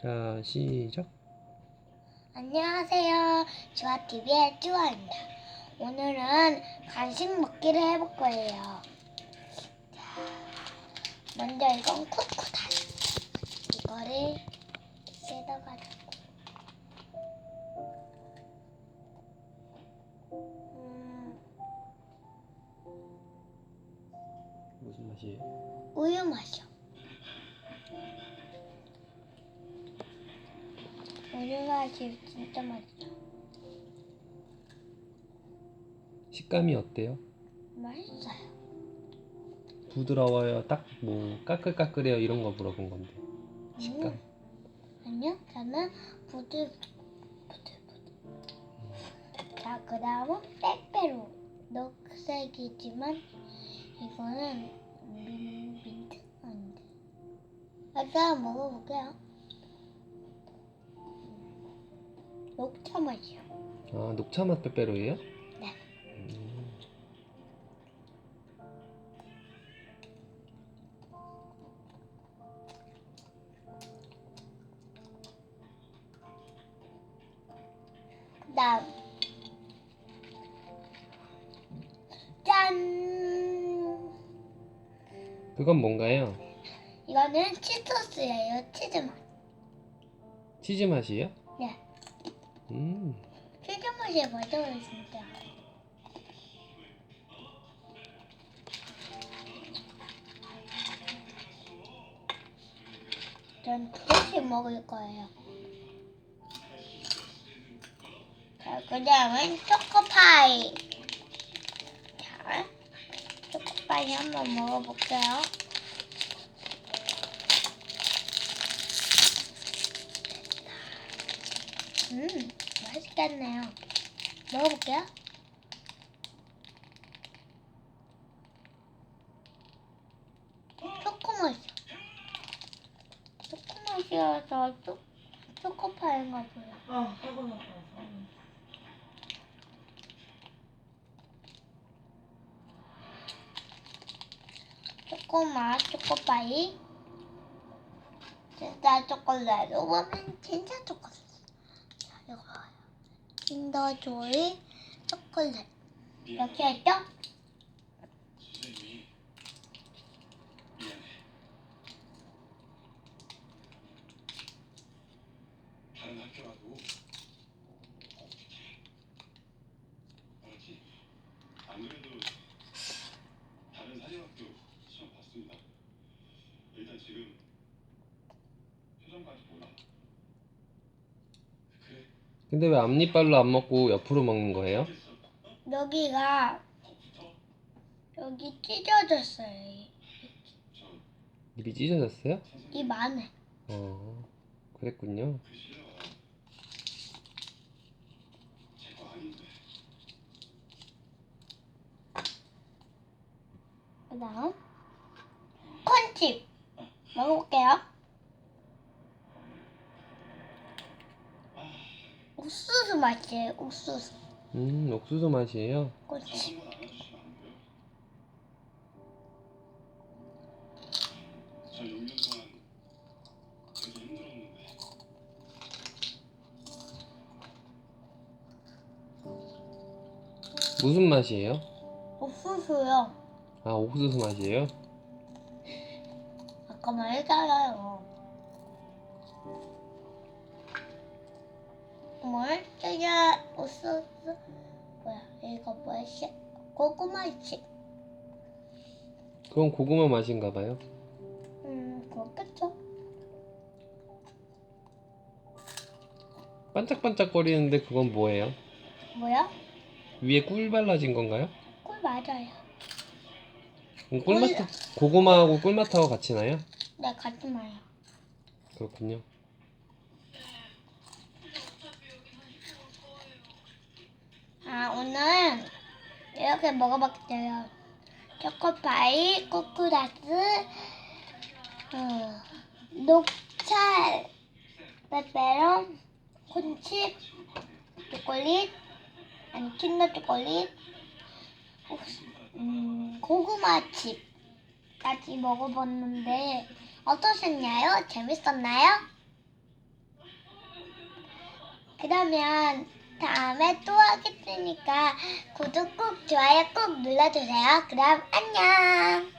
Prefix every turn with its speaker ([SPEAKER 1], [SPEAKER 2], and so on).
[SPEAKER 1] 자, 시작.
[SPEAKER 2] 안녕하세요. 주아TV의 쭈아입니다. 오늘은 간식 먹기를 해볼 거예요. 자, 먼저 이건 쿠쿠다. 이거를 뜯어가지고. 음,
[SPEAKER 1] 무슨 맛이에요?
[SPEAKER 2] 우유 마셔. 맛이 진짜 맛있어.
[SPEAKER 1] 식감이 어때요?
[SPEAKER 2] 맛있어요.
[SPEAKER 1] 부드러워요? 딱 뭐 까끌까끌해요? 이런 거 물어본 건데. 식감.
[SPEAKER 2] 음, 아니요, 저는 부들 부들 부들. 자, 그 다음은 빼빼로 녹색이지만 이거는 민, 민트 아닌데. 일단 먹어볼게요. 녹차 맛이요.
[SPEAKER 1] 아, 녹차 맛 빼빼로예요?
[SPEAKER 2] 네.
[SPEAKER 1] 음,
[SPEAKER 2] 그다음 짠.
[SPEAKER 1] 그건 뭔가요?
[SPEAKER 2] 이거는 치토스예요. 치즈 맛.
[SPEAKER 1] 치즈 맛이에요?
[SPEAKER 2] 네.
[SPEAKER 1] 음,
[SPEAKER 2] 치즈 맛이 맞아요, 진짜. 전두 개씩 먹을 거예요. 자, 그 다음은 초코파이. 자, 초코파이 한번 먹어볼게요. 음, 맛있겠네요. 먹어볼게요. 초코 맛이요. 초코 맛이어서 초, 초코파인가
[SPEAKER 3] 하고 나서.
[SPEAKER 2] 초코맛, 초코파이. 진짜 초콜릿. 이거는 진짜 초콜릿. 킨더조이 초콜릿. 이렇게 했죠?
[SPEAKER 4] 다른 학교라도 꼭 부탁해. 알았지? 안 그래도 다른 사립학교 시험 봤습니다. 일단 지금 표정까지 몰라. 그래.
[SPEAKER 1] 근데 왜 앞니빨로 안 먹고 옆으로 먹는 거예요?
[SPEAKER 2] 여기가. 여기 찢어졌어요.
[SPEAKER 1] 입이 찢어졌어요?
[SPEAKER 2] 이 안에.
[SPEAKER 1] 어, 그랬군요.
[SPEAKER 4] 그.
[SPEAKER 2] 그다음 콘칩 먹어볼게요. 옥수수 맛이에요. 옥수수
[SPEAKER 1] 음, 옥수수 맛이에요?
[SPEAKER 2] 콘칩.
[SPEAKER 4] 한번 안아주시면 안 돼요? 저 6년 동안 되게 힘들었는데
[SPEAKER 1] 무슨 맛이에요?
[SPEAKER 2] 옥수수요.
[SPEAKER 1] 아, 옥수수 맛이에요?
[SPEAKER 2] 아까 말했잖아요. 뭘? 짜자 옥수수 뭐야? 이거 뭐였지? 고구마칩.
[SPEAKER 1] 그건 고구마 맛인가 봐요.
[SPEAKER 2] 음 그렇겠죠.
[SPEAKER 1] 반짝반짝거리는데 그건 뭐예요?
[SPEAKER 2] 뭐야?
[SPEAKER 1] 위에 꿀 발라진 건가요?
[SPEAKER 2] 꿀 맞아요.
[SPEAKER 1] 그럼 꿀맛, 고구마하고 꿀맛하고 같이 나요?
[SPEAKER 2] 네 같이 말요.
[SPEAKER 1] 그렇군요.
[SPEAKER 2] 아 오늘 이렇게 먹어봤어요. 초코파이, 쿠쿠라스, 어, 녹차, 빼빼로, 콘칩, 초콜릿, 아니 킨더 초콜릿, 음, 고구마칩까지 먹어봤는데 어떠셨나요? 재밌었나요? 그러면 다음에 또 하겠으니까 구독 꾹 좋아요 꾹 눌러주세요. 그럼 안녕.